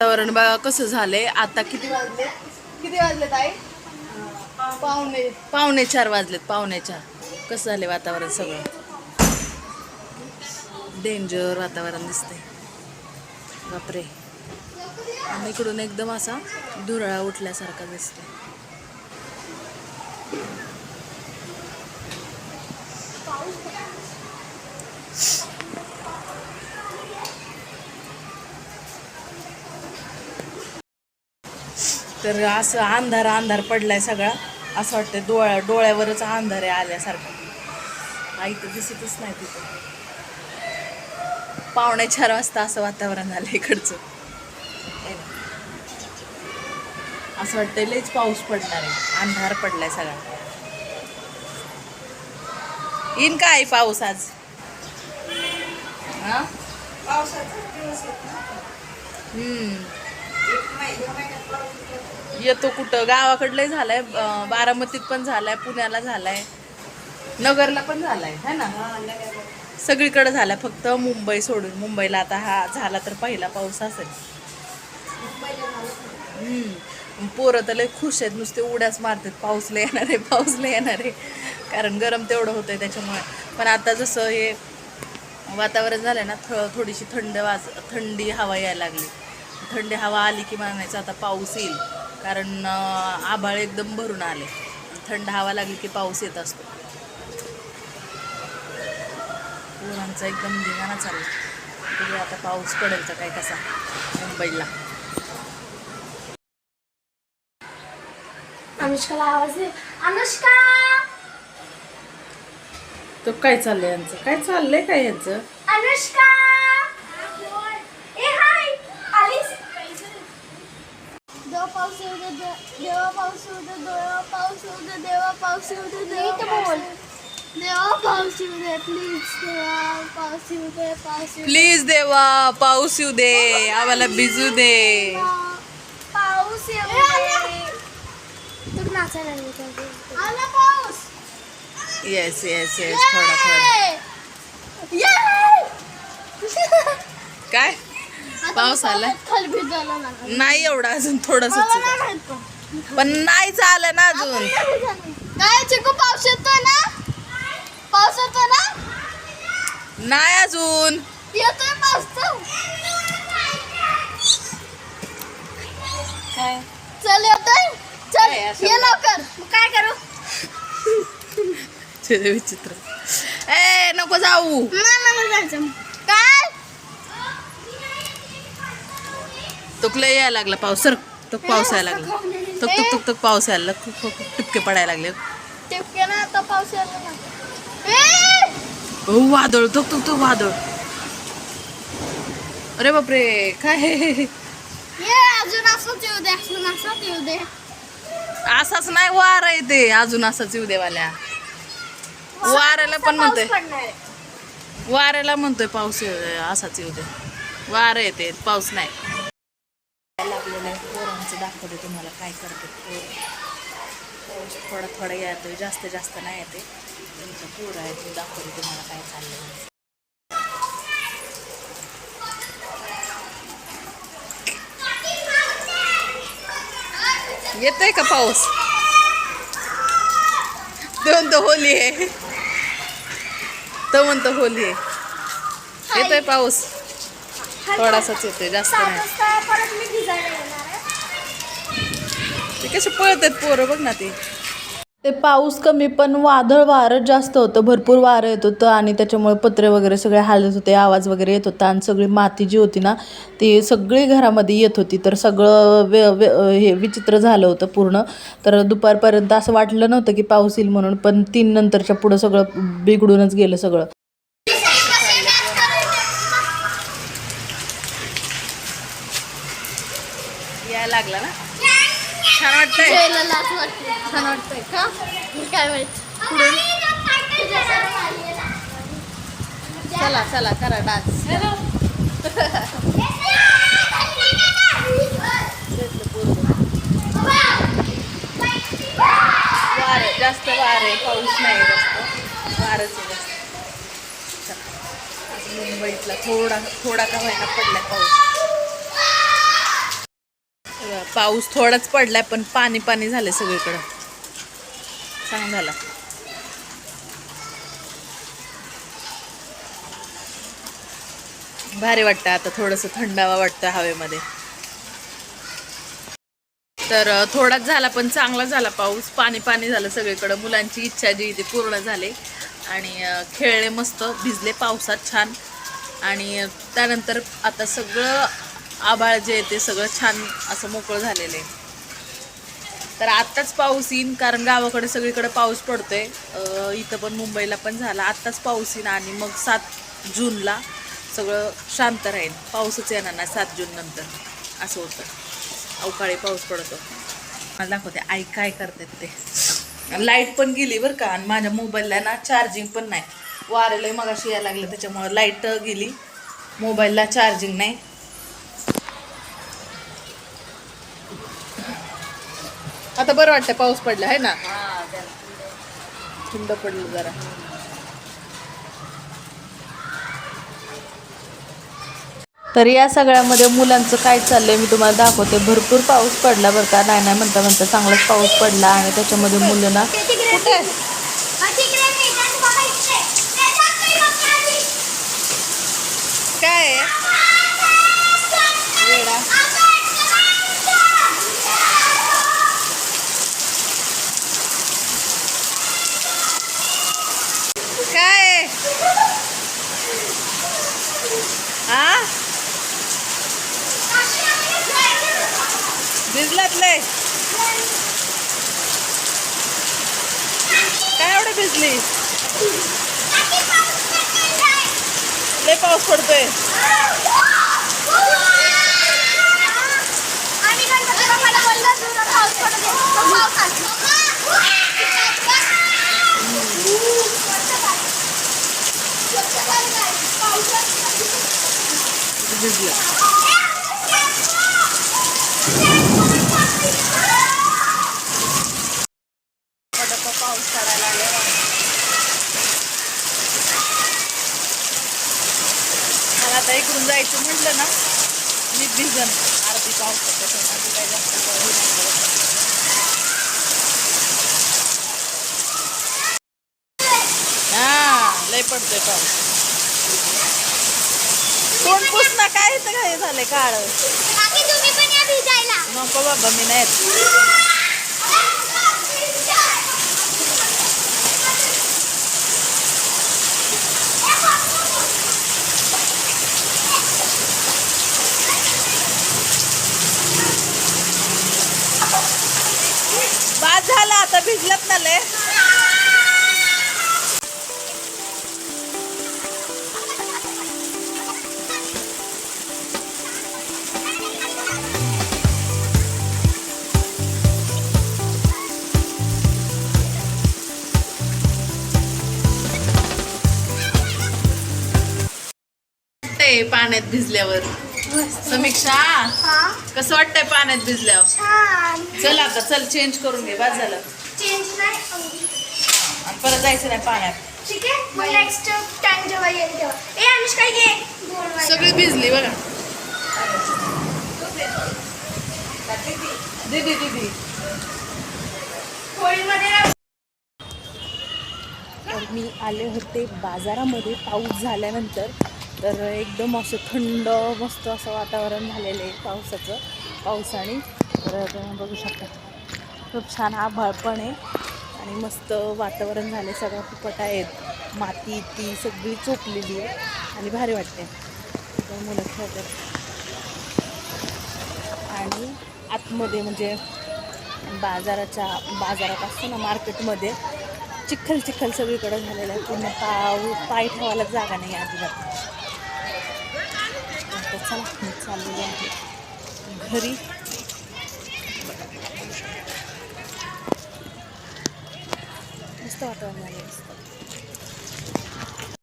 वातावरण बघा कसं झालंय. आता किती वाजले? किती वाजले ताई? पावणे पावणे चार वाजलेत पावणे चार. कसं झाले वातावरण सगळं? डेंजर वातावरण दिसतंय. बापरे. आणि इकडून एकदम असा धुरळा उठल्यासारखा दिसतोय. तर असं अंधार अंधार पडलाय सगळा. असं वाटतंय डोळ्या डोळ्यावरच अंधार आहे आल्यासारखं. आई तर दिसतच नाही तिथं. पावणे चार वाजता असं वातावरण झालं इकडचं. असं वाटतंय लयच पाऊस पडणार आहे. अंधार पडलाय सगळा. येईन का आई पाऊस आज हा हम्म. येतो कुठं? गावाकडलंही झालाय. बारामतीत पण झालाय पुण्याला झालाय. नगरला पण झालाय है ना? सगळीकडे झालाय फक्त मुंबई सोडून. मुंबईला आता हा झाला तर पहिला पाऊस असेल. हम्म. पोरं तर लय खुश आहेत. नुसते उड्याच मारतात. पाऊसला येणार आहे पाऊसला येणार आहे. कारण गरम तेवढं होतंय त्याच्यामुळे. पण आता जसं हे वातावरण झालंय ना थ थोडीशी थंड वाज थंडी हवा यायला लागली. थंडी हवा आली की म्हणायचं आता पाऊस येईल. कारण आभाळ एकदम भरून आले. थंड हवा लागली की पाऊस येत असतो. पोरांचा एकदम धिंगाणा चालला बघूया आता पाऊस पडेल का काय कसा मुंबईला. अनुष्काला आवाज अनुष्का! तो काय चाललंय यांचं? काय चाललंय काय यांचं? अनुष्का! देवा पाऊस येऊ दे दे- देवा पाऊस येऊ दे देवा पाऊस येऊ दे देवा पाऊस येऊ दे देवा बोल. देवा पाऊस येऊ दे प्लीज देवा पाऊस येऊ दे पाऊस येऊ दे. प्लीज देवा पाऊस येऊ दे. आम्हाला भिजू दे. पाऊस येऊ दे. तू नाचायला लागली का? आला पाऊस. येस येस येस थोडा थोडा. काय? पाऊस आला. नाही एवढा अजून थोडस पण. नाही झालं ना अजून. काय चिकू पाऊस येतोय ना? पाऊस येतोय ना? नाही अजून. येतोय पाऊस. काय? चल येतोय? चल ये लवकर. काय करू? विचित्र. ए नको जाऊ. जायचं काय तुकलं यायला लागला पाऊस सर. तो पाऊस यायला लागला. तुक तुक तुक तुक पाऊस यायला लागला. खूप खूप टिपके पडायला लागले. टिपके ना आता पाऊस यायला लागला. ए! हो वादळ. तुक तुक तुक वादळ. अरे बापरे. काय? ये अजून असंच येऊ दे अजून असंच येऊ दे. असाच नाही वार आहे ते. अजून असंच येऊ देवाल्या वाऱ्याला पण म्हणतोय. वाऱ्याला म्हणतोय पाऊस असाच येऊ दे. वार येते पाऊस नाही. दाखवते तुम्हाला काय करते पोरं पाऊस थोडा थोडा येतोय जास्त जास्त नाही येते. त्यांचं पोरं आहे ते दाखवते तुम्हाला काय चाललंय. येतोय का पाऊस? तो म्हणतो होली आहे. तो म्हणतो होली आहे. येतोय पाऊस? थोडासाच येतोय जास्त सात नाही वाजता परत मी भिजायला येणार आहे ते कसे पळतात पोरं बघ ना ते. ते पाऊस कमी पण वादळ वारं जास्त होतं. भरपूर वारं येत होतं आणि त्याच्यामुळे पत्रे वगैरे सगळे हालत होते आवाज वगैरे येत होता आणि सगळी माती जी होती ना ती सगळी घरामध्ये येत होती. तर सगळं वे वे हे विचित्र झालं होतं पूर्ण. तर दुपारपर्यंत असं वाटलं नव्हतं की पाऊस येईल म्हणून पण तीन नंतरच्या पुढं सगळं बिघडूनच गेलं सगळं. लागला ना? छान वाटतंय. छान वाटतंय. का मी काय माहीत चला चला करा डान्स. वार जास्त वार आहे पाऊस नाही जास्त. वारच आहे जास्त. मुंबईतला थोडा थोडा का व्हायला पडलाय पाऊस. पाऊस थोडाच पडलाय पण पाणी पाणी झालंय सगळीकडं. सांग झाला. भारी वाटतं आता थोडंसं थंडावा वाटतं हवेमध्ये. तर थोडाच झाला पण चांगला झाला पाऊस. पाणी पाणी झालं सगळीकडं. मुलांची इच्छा जी ती पूर्ण झाली. आणि खेळले मस्त भिजले पावसात छान. आणि त्यानंतर आता सगळं आभाळ जे आहे ते सगळं छान असं मोकळं झालेलं आहे. तर आत्ताच पाऊस येईन कारण गावाकडे सगळीकडे पाऊस पडतोय. आहे इथं पण मुंबईला पण झाला. आत्ताच पाऊस येईन आणि मग सात जूनला सगळं शांत राहील पाऊसच येणार नाही सात जून नंतर. असं होतं. अवकाळी पाऊस पडतो. मला दाखवते आई काय करतात ते. लाइट पण गेली बरं का आणि माझ्या मोबाईलला ना चार्जिंग पण नाही. वारेला मगाशी यायला लागलं त्याच्यामुळं लाइट गेली. मोबाईलला चार्जिंग नाही. आता बरं वाटतं पाऊस पडला आहे ना? थंड पडलं जरा. तर या सगळ्यामध्ये मुलांचं काय चाललंय मी तुम्हाला दाखवते. भरपूर पाऊस पडला बरं का. नाही नाही म्हणता म्हणता चांगलाच पाऊस पडला आणि त्याच्यामध्ये मुलं ना कुठे? काय आहे? वेडा काय आहे? हा भिजलात लय. काय एवढं भिजली लय पाऊस पडतोय. भिजलं आता इकडून जायचं म्हटलं ना मी भिजन. अर्धी पाऊस त्याच्यामध्ये काही जास्त हे नाही. हा लय पडतोय पाऊस. कोण पुस ना काय काय झालंय काळ. नको बाबा मी नाही. बाद झाला आता भिजलत ना लय. पाण्यात भिजल्यावर. समीक्षा कसं वाटतंय पाण्यात भिजल्यावर? चल आता चल चेंज करून घे बाद झालं. चेंज नाही. आणि परत जायचं नाही पाण्यात. ठीक आहे? मग नेक्स्ट टाइम जेव्हा येईल तेव्हा. ए अनुष्का ये. बोलवायला. सगळी भिजली बघा. दीदी दीदी. होळीमध्ये मी आले होते बाजारामध्ये. पाऊस झाल्यानंतर तर एकदम असं थंड मस्त असं वातावरण झालेलं आहे पावसाचं पावसाने तर तुम्ही बघू शकता. खूप छान आभाळ पण आहे. आणि मस्त वातावरण झाले सगळं फुपट आहेत. माती ती सगळी चोपलेली आहे. आणि भारी वाटते तर मुलं खेळतात. आणि आतमध्ये म्हणजे बाजाराच्या बाजारात असतो ना मार्केटमध्ये चिखल चिखल सगळीकडे झालेलं आहे. पूर्ण पाव पाय ठेवायला जागा नाही आहे अजिबात. चला मी चाललेली आहे घरी. मस्त वातावरण झालं